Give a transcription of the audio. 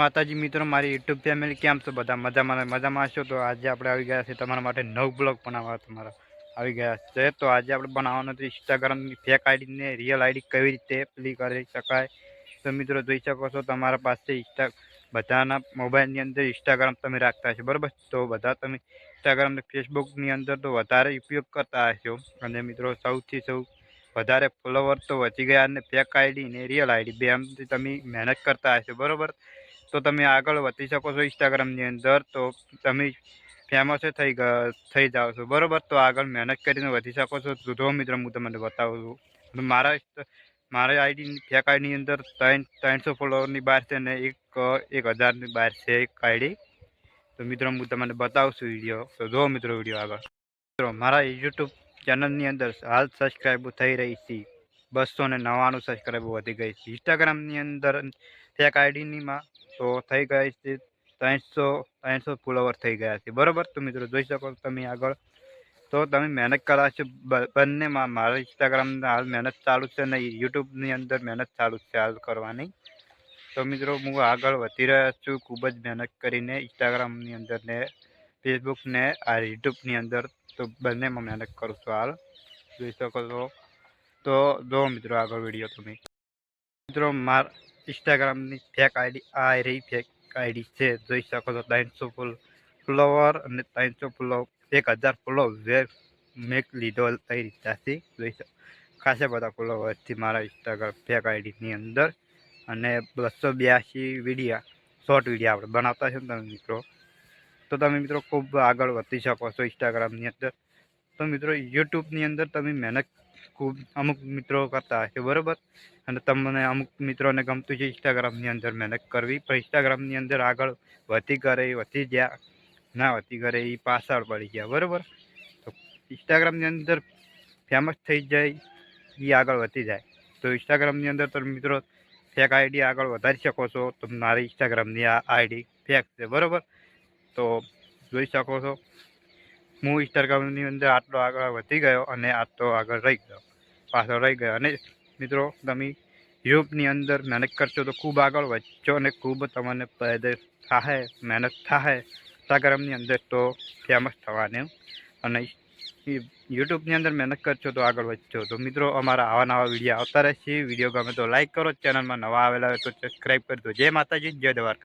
માતાજી, મિત્રો, મારી યુટ્યુબ ફેમિલી, કેમ છો બધા? મજામાં મજામાં હશો? તો આજે આપણે આવી ગયા છે તમારા માટે નવ બ્લોગ બનાવવા તમારા. આવી ગયા છે. તો આજે આપણે બનાવવાનું છે ઇન્સ્ટાગ્રામની ફેક આઈડી ને રિયલ આઈડી કેવી રીતે પ્લી કરી શકાય? તો મિત્રો, જોઈ શકો છો તમારા પાસે ઇન્સ્ટા બધાના મોબાઈલની અંદર ઇન્સ્ટાગ્રામ તમે રાખતા હશો, બરાબર? તો બધા તમે ઇન્સ્ટાગ્રામ ફેસબુકની અંદર તો વધારે ઉપયોગ કરતા હશો. અને મિત્રો, સૌથી સૌ વધારે ફોલોવર તો વધી ગયા અને ફેક આઈડી ને રિયલ આઈડી બે એમથી તમે મહેનત કરતા હશો, બરાબર? તો તમે આગળ વધી શકો છો ઇન્સ્ટાગ્રામની અંદર, તો તમે ફેમસ થઈ થઈ જાઓ છો. બરાબર? તો આગળ મહેનત કરીને વધી શકો છો. તો જો મિત્રો, હું તમને બતાવું છું. મારા મારી આઈડી ફેક આઈડીની અંદર ત્રણ, ત્રણસો ફોલોવરની બહાર છે ને એક એક હજારની બહાર છે એક આઈડી. તો મિત્રો, હું તમને બતાવું છું વીડિયો. તો જો મિત્રો વીડિયો આગળ. મિત્રો, મારા યુટ્યુબ ચેનલની અંદર હાલ સબસ્ક્રાઈબ થઈ રહી છે. બસો ને નવ્વાણું સબસ્ક્રાઈબર વધી ગઈ છે. ઇન્સ્ટાગ્રામની અંદર ફેક આઈડીનીમાં તો થઈ ગઈ છે ત્રણસો ત્રણસો ફોલોવર થઈ ગયા છે. બરાબર? તો મિત્રો જોઈ શકો તમે આગળ. તો તમે મહેનત કરાશો બંનેમાં મારા ઇન્સ્ટાગ્રામ હાલ મહેનત ચાલુ છે ને યુટ્યુબની અંદર મહેનત ચાલુ છે હાલ કરવાની. તો મિત્રો હું આગળ વધી રહ્યો છું. ખૂબ જ મહેનત કરીને ઇન્સ્ટાગ્રામની અંદર ને ફેસબુક ને આ યુટ્યુબની અંદર તો બંનેમાં મહેનત કરું છું હાલ. જોઈ શકો છો. તો જો મિત્રો આગળ વીડિયો તમે મિત્રો માર ઇન્સ્ટાગ્રામની ફેક આઈડી આ રહી ફેક આઈડી છે. જોઈ શકો છો, ત્રણસો ફૂલ ફ્લોવર અને ત્રણસો ફૂલો એક હજાર ફૂલો વેર મેક લીધો કઈ રીતનાથી જોઈ શકો. ખાસા બધા ફોલોવરથી મારા ઇન્સ્ટાગ્રામ ફેક આઈડીની અંદર અને બસો બ્યાસી વિડીયા શોર્ટ વિડીયા આપણે બનાવતા છે તમે મિત્રો. તો તમે મિત્રો ખૂબ આગળ વધી શકો છો ઇન્સ્ટાગ્રામની અંદર. તો મિત્રો યુટ્યુબની અંદર તમે મહેનત ખૂબ અમુક મિત્રો કરતા હશે, બરાબર? અને તમને અમુક મિત્રોને ગમતું છે ઇન્સ્ટાગ્રામની અંદર મહેનત કરવી. પણ ઇન્સ્ટાગ્રામની અંદર આગળ વધી કરે, વધી ગયા, ના વધી કરે એ પાછળ પડી ગયા, બરાબર? તો ઇન્સ્ટાગ્રામની અંદર ફેમસ થઈ જાય એ આગળ વધી જાય. તો ઇન્સ્ટાગ્રામની અંદર તમે મિત્રો ફેક આઈડી આગળ વધારી શકો છો, તો મારી ઇન્સ્ટાગ્રામની આ આઈડી ફેક છે, બરાબર? તો જોઈ શકો છો હું ઇન્સ્ટાગ્રામની અંદર આટલો આગળ વધી ગયો અને આટલો આગળ રહી ગયો. પાછળ રહી ગયો. અને મિત્રો, તમે યુટ્યુબની અંદર મહેનત કરશો તો ખૂબ આગળ વધશો અને ખૂબ તમને પેદેશ થાય મહેનત થાય ઇન્સ્ટાગ્રામની અંદર તો ફેમસ થવાનું. અને યુટ્યુબની અંદર મહેનત કરશો તો આગળ વધશો તો મિત્રો અમારા આવા નવા વીડિયો આવતા રહેશે વીડિયો ગમે તો લાઈક કરો ચેનલમાં નવા આવેલા હોય તો સબસ્ક્રાઈબ કરી દો જય માતાજી જય દ્વારકા